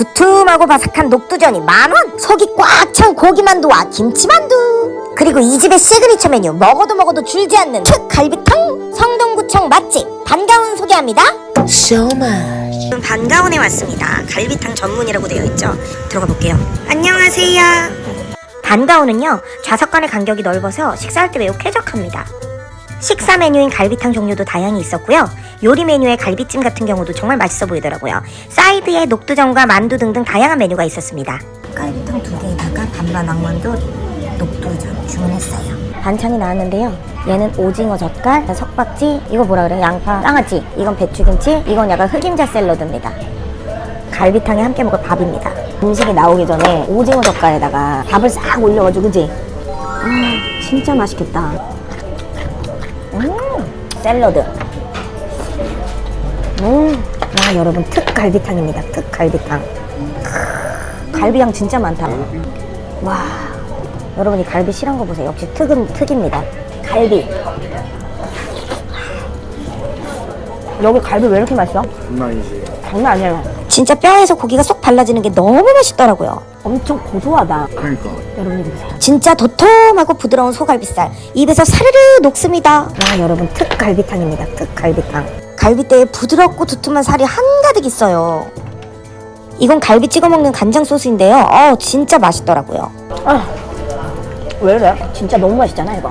두툼하고 바삭한 녹두전이 만원! 속이 꽉 찬 고기만두와 김치만두! 그리고 이 집의 시그니처 메뉴 먹어도 먹어도 줄지 않는 특갈비탕 성동구청 맛집! 반가운 소개합니다! 쇼마 반가운에 왔습니다. 갈비탕 전문이라고 되어 있죠? 들어가 볼게요. 안녕하세요. 반가운은요 좌석 간의 간격이 넓어서 식사할 때 매우 쾌적합니다 식사 메뉴인 갈비탕 종류도 다양히 있었고요. 요리 메뉴의 갈비찜 같은 경우도 정말 맛있어 보이더라고요. 사이드에 녹두전과 만두 등등 다양한 메뉴가 있었습니다. 갈비탕 두 개에다가 반반 왕만두, 녹두전 주문했어요. 반찬이 나왔는데요. 얘는 오징어 젓갈, 석박지, 이거 뭐라 그래? 양파, 쌍아찌, 이건 배추김치, 이건 약간 흑임자 샐러드입니다. 갈비탕에 함께 먹을 밥입니다. 음식이 나오기 전에 오징어 젓갈에다가 밥을 싹 올려가지고 그지? 아 진짜 맛있겠다. 음, 샐러드. 음, 아 여러분 특갈비탕입니다. 특갈비탕. 크, 갈비향 진짜 많다. 와, 여러분 이 갈비 실한 거 보세요. 역시 특은 특입니다. 갈비. 여기 갈비 왜 이렇게 맛있어? 장난이지. 장난 아니에요. 진짜 뼈에서 고기가 쏙 발라지는 게 너무 맛있더라고요. 엄청 고소하다. 그러니까. 여러분 이거 보세요. 진짜 도톰하고 부드러운 소갈비살 입에서 사르르 녹습니다. 와 여러분 특갈비탕입니다. 특갈비탕. 갈비대에 부드럽고 두툼한 살이 한가득 있어요. 이건 갈비 찍어 먹는 간장 소스인데요. 어 진짜 맛있더라고요. 아, 왜 이래? 진짜 너무 맛있잖아 이거.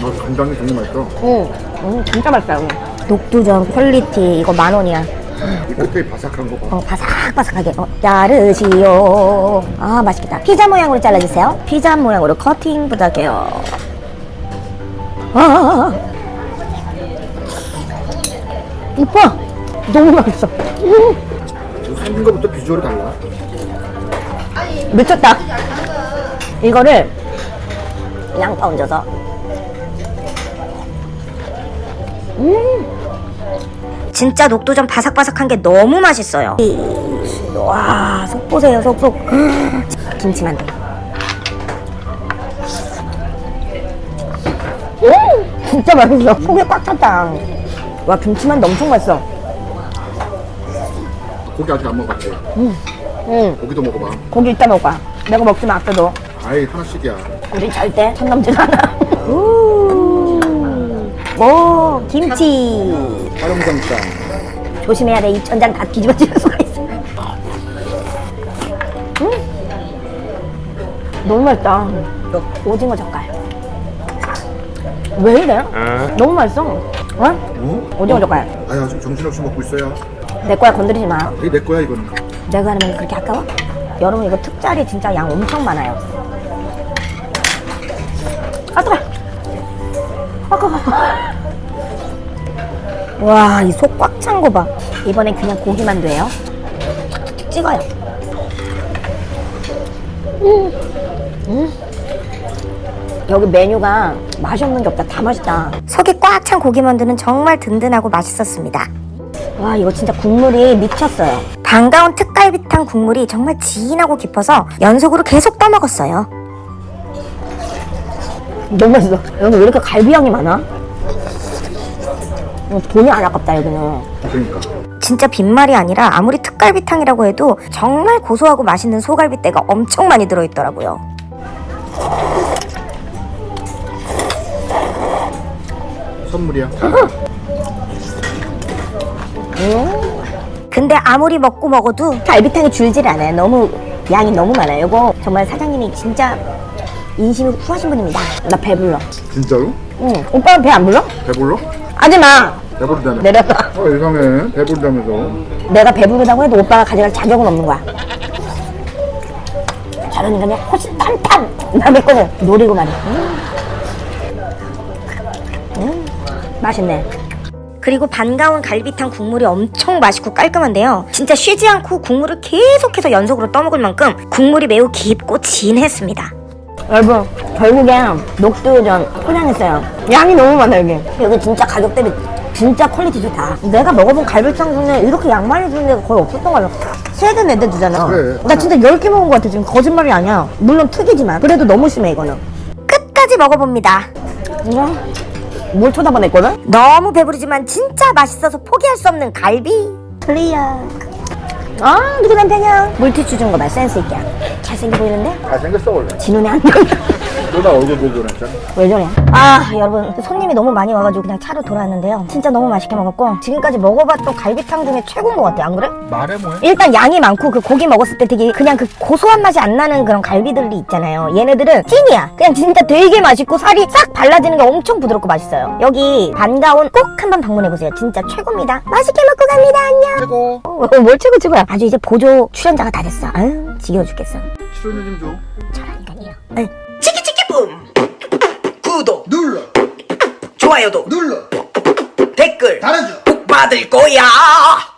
너 간장이 정말 맛있어. 응, 음, 진짜 맛있다 이거. 녹두전 퀄리티 이거 만 원이야. 이 끝에 바삭한 거 봐. 어, 바삭바삭하게. 어, 야르시오. 아, 맛있겠다. 피자 모양으로 잘라주세요. 피자 모양으로 커팅 부탁해요. 아, 이뻐. 너무 맛있어. 생긴 거부터 비주얼이 달라. 미쳤다. 이거를 양파 얹어서. 음. 진짜 녹두전 바삭바삭한 게 너무 맛있어요. 와, 속 보세요, 속, 속. 김치만두. 음, 진짜 맛있어. 속이 꽉 찼다. 와, 김치만두 엄청 맛있어. 고기 아직 안 먹어봤대. 응, 고기도 먹어봐. 고기 이따 거야. 내가 먹지만 아껴도. 아이 하나씩이야. 우리 절대 손 넘지도 않아. 우. 오, 김치. 화룡정장. 조심해야 돼. 이 전장 다 뒤집어질 수가 있어. 음. 너무 맛있다. 오징어 젓갈. 왜 이래? 너무 맛있어. 어? 어? 오징어 젓갈. 아야 지금 정신없이 먹고 있어요. 내 거야 건드리지 마. 이게 내 거야 이거는. 내가 하는 그렇게 아까워? 여러분 이거 특짜리 진짜 양 엄청 많아요. 아 뜨거. 와, 이 속 꽉 찬 거 봐. 이번엔 그냥 고기만 돼요. 툭툭툭 찍어요. 음. 음. 여기 메뉴가 맛이 없는 게 없다. 다 맛있다. 속이 꽉 찬 고기 만두는 정말 든든하고 맛있었습니다. 와 이거 진짜 국물이 미쳤어요 반가운 특갈비탕 국물이 정말 진하고 깊어서 연속으로 계속 떠먹었어요 너무 맛있어 여기 왜 이렇게 갈비향이 많아? 어, 돈이 안 아깝다 여기는 그러니까. 진짜 빈말이 아니라 아무리 특갈비탕이라고 해도 정말 고소하고 맛있는 소갈비대가 엄청 많이 들어있더라고요 선물이야. 근데 아무리 먹고 먹어도 갈비탕이 줄질 않아요. 너무 양이 너무 많아요. 이거 정말 사장님이 진짜 인심이 후하신 분입니다. 나 배불러. 진짜로? 응. 오빠는 배 안 불러? 배불러? 하지 마. 배부르다네. 내려가. 어 이상해. 배부르다면서. 내가 배부르다고 해도 오빠가 가져갈 자격은 없는 거야. 저러니까 그냥 훨씬 탄탄. 남의 거는 노리고 말이야. 음. 음. 맛있네. 그리고 반가운 갈비탕 국물이 엄청 맛있고 깔끔한데요. 진짜 쉬지 않고 국물을 계속해서 연속으로 떠먹을 만큼 국물이 매우 깊고 진했습니다. 여러분, 결국엔 녹두전 포장했어요. 양이 너무 많아, 여기. 여기 진짜 가격 대비 진짜 퀄리티 좋다. 내가 먹어본 갈비탕 중에 이렇게 양 많이 주는 데가 거의 없었던 거 같아. 세대 네대 주잖아. 그래. 나 진짜 10개 먹은 것 같아, 지금. 거짓말이 아니야. 물론 특이지만. 그래도 너무 심해, 이거는. 끝까지 먹어봅니다. 음. 뭘 쳐다보냈거든? 너무 배부르지만 진짜 맛있어서 포기할 수 없는 갈비. 클리어. 아 누구 남편이야? 물티슈 준 거 봐 센스 있게. 잘생겨 보이는데? 잘생겼어 원래 지 눈에 안 들어. 너나 얼굴 보고 그랬잖아 왜 저래? 아 여러분 손님이 너무 많이 와가지고 그냥 차로 돌아왔는데요. 진짜 너무 맛있게 먹었고 지금까지 먹어봤던 갈비탕 중에 최고인 것 같아요. 안 그래? 말해 뭐해? 일단 양이 많고 그 고기 먹었을 때 되게 그냥 그 고소한 맛이 안 나는 그런 갈비들이 있잖아요. 얘네들은 찐이야. 그냥 진짜 되게 맛있고 살이 싹 발라지는 게 엄청 부드럽고 맛있어요. 여기 반가운 꼭 한번 방문해보세요. 진짜 최고입니다. 맛있게 먹고 갑니다. 안녕. 최고 어, 뭘 최고 최고야. 아주 이제 보조 출연자가 다 됐어. 아유 지겨워 죽겠어. 출연료 좀 저라니까요. 응. 눌러. 좋아요도 눌러. 댓글 달아줘. 꼭 받을 거야